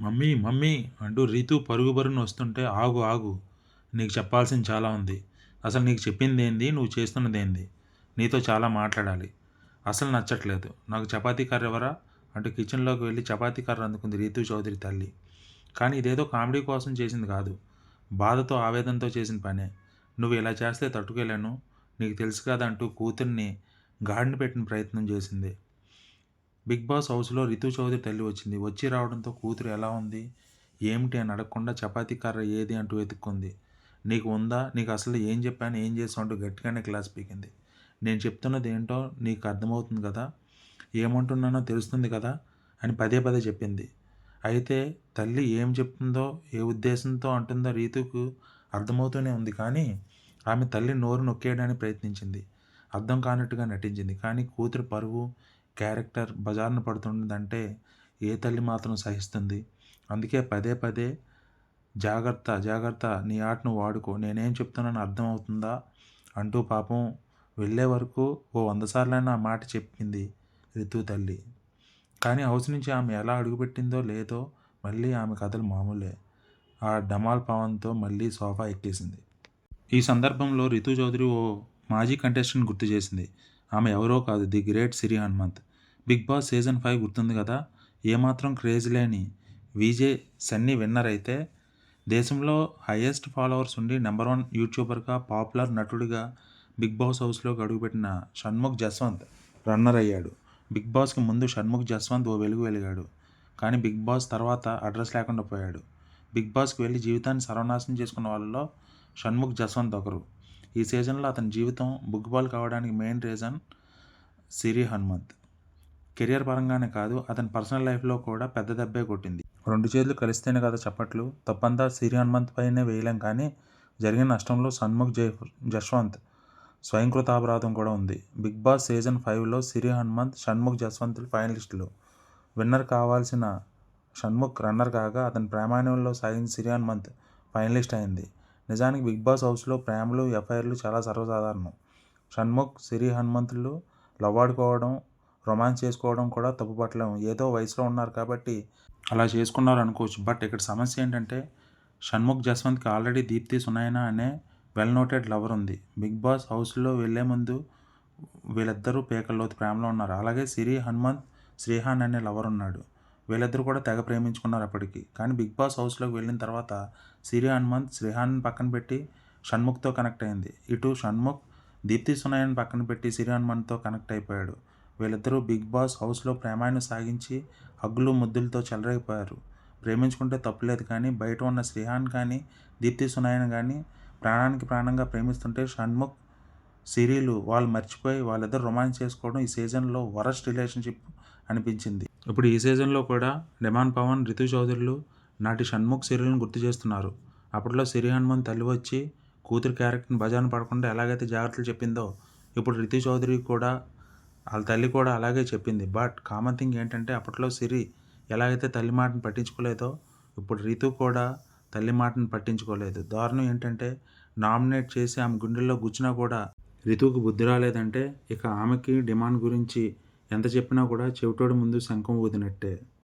Mummy mummy అంటూ రీతు పరుగు పరుగును వస్తుంటే ఆగు ఆగు నీకు చెప్పాల్సింది చాలా ఉంది. అసలు నీకు చెప్పింది ఏంది? నువ్వు చేస్తున్నది ఏంది? నీతో చాలా మాట్లాడాలి. అసలు నచ్చట్లేదు. నాకు చపాతీ కర్ర ఎవరా? అంటూ కిచెన్లోకి వెళ్ళి చపాతీ కర్ర అందుకుంది రీతు చౌదరి తల్లి. కానీ ఇదేదో కామెడీ కోసం చేసింది కాదు. బాధతో ఆవేదనతో చేసిన పనే. నువ్వు ఇలా చేస్తే తట్టుకోలేను నీకు తెలుసు కదా అంటూ కూతుర్ని గాడిని పెట్టిన ప్రయత్నం చేసింది. బిగ్ బాస్ హౌస్లో రితు చౌదరి తల్లి వచ్చింది. వచ్చి రావడంతో కూతురు ఎలా ఉంది? ఏమిటి అని అడగకుండా చపాతీ కర్ర ఏది అంటూ వెతుక్కుంది. నీకు ఉందా? నీకు అసలు ఏం చెప్పాను? ఏం చేసావు అంటూ గట్టిగానే క్లాస్ పీకింది. నేను చెప్తున్నది ఏంటో నీకు అర్థమవుతుంది కదా? ఏమంటున్నానో తెలుస్తుంది కదా? అని పదే పదే చెప్పింది. అయితే తల్లి ఏం చెప్తుందో ఏ ఉద్దేశంతో అంటుందో రీతుకు అర్థమవుతూనే ఉంది కానీ ఆమె తల్లి నోరు నొక్కేయడానికి ప్రయత్నించింది. అర్థం కానట్టుగా నటించింది. కానీ కూతురు పరువు క్యారెక్టర్ బజార్న పడుతుందంటే ఏ తల్లి మాత్రం సహిస్తుంది. అందుకే పదే పదే జాగ్రత్త జాగ్రత్త నీ ఆటను వాడుకో. నేనేం చెప్తున్నాను అర్థమవుతుందా అంటూ పాపం వెళ్ళే వరకు ఓ వంద సార్లైనా ఆ మాట చెప్పింది రితు తల్లి. కానీ హౌస్ నుంచి ఆమె ఎలా అడుగుపెట్టిందో లేదో మళ్ళీ ఆమె కథలు మామూలే. ఆ డమాల్ పవన్తో మళ్ళీ సోఫా ఎక్కేసింది. ఈ సందర్భంలో రితు చౌదరి ఓ మాజీ కంటెస్టెంట్ గుర్తు చేసింది. ఆమె ఎవరో కాదు the great Siri Hanumanth. Bigg Boss season five గుర్తుంది కదా? ఏమాత్రం క్రేజ్ లేని విజే సన్నీ విన్నర్ అయితే దేశంలో హయ్యెస్ట్ ఫాలోవర్స్ ఉండి నెంబర్ వన్ యూట్యూబర్గా పాపులర్ నటుడిగా బిగ్ బాస్ హౌస్లోకి అడుగుపెట్టిన షణ్ముఖ్ జస్వంత్ రన్నర్ అయ్యాడు. బిగ్ బాస్కి ముందు షణ్ముఖ్ జస్వంత్ ఓ వెలుగు వెలిగాడు. కానీ బిగ్ బాస్ తర్వాత అడ్రస్ లేకుండా పోయాడు. బిగ్ బాస్కి వెళ్ళి జీవితాన్ని సర్వనాశనం చేసుకున్న వాళ్ళలో షణ్ముఖ్ జస్వంత్ ఒకరు. ఈ సీజన్లో అతని జీవితం బుక్ బాల్ కావడానికి main reason Siri Hanumanth. Career పరంగానే కాదు అతని పర్సనల్ లైఫ్లో కూడా పెద్ద దెబ్బే కొట్టింది. రెండు చేతులు కలిస్తేనే కదా చప్పట్లు? తప్పంతా సిరి హనుమంత్ పైనే వేయలేం కానీ జరిగిన నష్టంలో సన్ముఖ్ జై జశ్వంత్ స్వయంకృతాపరాధం కూడా ఉంది. బిగ్ బాస్ సీజన్ ఫైవ్లో సిరి హనుమంత్ షణ్ముఖ్ జస్వంత్ ఫైనలిస్టులు. విన్నర్ కావాల్సిన షణ్ముఖ్ రన్నర్ కాగా అతని ప్రామాణ్యంలో సాగిన సిరి హనుమంత్ ఫైనలిస్ట్ అయింది. నిజానికి బిగ్ బాస్ హౌస్లో ప్రేమలు ఎఫ్ఐఆర్లు చాలా సర్వసాధారణం. షణ్ముఖ్ సిరి హనుమంతులు లవ్ ఆడుకోవడం రొమాన్స్ చేసుకోవడం కూడా తప్పుపట్టలేము ఏదో వయసులో ఉన్నారు కాబట్టి అలా చేసుకున్నారు అనుకోవచ్చు. బట్ ఇక్కడ సమస్య ఏంటంటే షణ్ముఖ్ జస్వంత్కి ఆల్రెడీ దీప్తి సునైనా అనే వెల్ నోటెడ్ లవర్ ఉంది. బిగ్ బాస్ హౌస్లో వెళ్ళే ముందు వీళ్ళిద్దరూ పేకల్లోతు ప్రేమలో ఉన్నారు. అలాగే సిరి హనుమంత్ శ్రీహాన్ అనే లవర్ ఉన్నాడు. వీళ్ళిద్దరూ కూడా తెగ ప్రేమించుకున్నారు అప్పటికి. కానీ బిగ్ బాస్ హౌస్లోకి వెళ్ళిన తర్వాత సిరి హనుమంత్ శ్రీహాన్ పక్కన పెట్టి షణ్ముఖ్తో కనెక్ట్ అయింది. ఇటు షణ్ముఖ్ దీప్తి సునాయన్ పక్కన పెట్టి సిరి హనుమంత్తో కనెక్ట్ అయిపోయాడు. వీళ్ళిద్దరూ బిగ్ బాస్ హౌస్లో ప్రేమాయణం సాగించి హగ్గులు ముద్దులతో చెలరైపోయారు ప్రేమించుకుంటే తప్పులేదు కానీ బయట ఉన్న శ్రీహాన్ కానీ దీప్తి సునాయన్ కానీ ప్రాణానికి ప్రాణంగా ప్రేమిస్తుంటే షణ్ముఖ్ సిరీలు వాళ్ళు మర్చిపోయి వాళ్ళిద్దరు రొమాన్స్ చేసుకోవడం ఈ సీజన్లో వరస్ట్ రిలేషన్షిప్ అనిపించింది. ఇప్పుడు ఈ సీజన్లో కూడా నిమాన్ పవన్ రితు చౌదరులు నాటి షణ్ముఖ్ సిరీలను గుర్తు చేస్తున్నారు. అప్పట్లో సిరి హనుమంత్ తల్లి వచ్చి కూతురు క్యారెక్టర్ని బజాన్ పడకుండా ఎలాగైతే జాగ్రత్తలు చెప్పిందో ఇప్పుడు రితు చౌదరి కూడా వాళ్ళ తల్లి కూడా అలాగే చెప్పింది. బట్ కామన్ థింగ్ ఏంటంటే అప్పట్లో సిరి ఎలాగైతే తల్లి మాటను పట్టించుకోలేదో ఇప్పుడు రితు కూడా తల్లి మాటను పట్టించుకోలేదు. దారుణం ఏంటంటే నామినేట్ చేసి ఆమె గుండెల్లో గుచ్చినా కూడా రితుకు బుద్ధి రాలేదంటే ఇక ఆమెకి డిమాండ్ గురించి ఎంత చెప్పినా కూడా చెవిటోడి ముందు శంఖం ఊదినట్టే.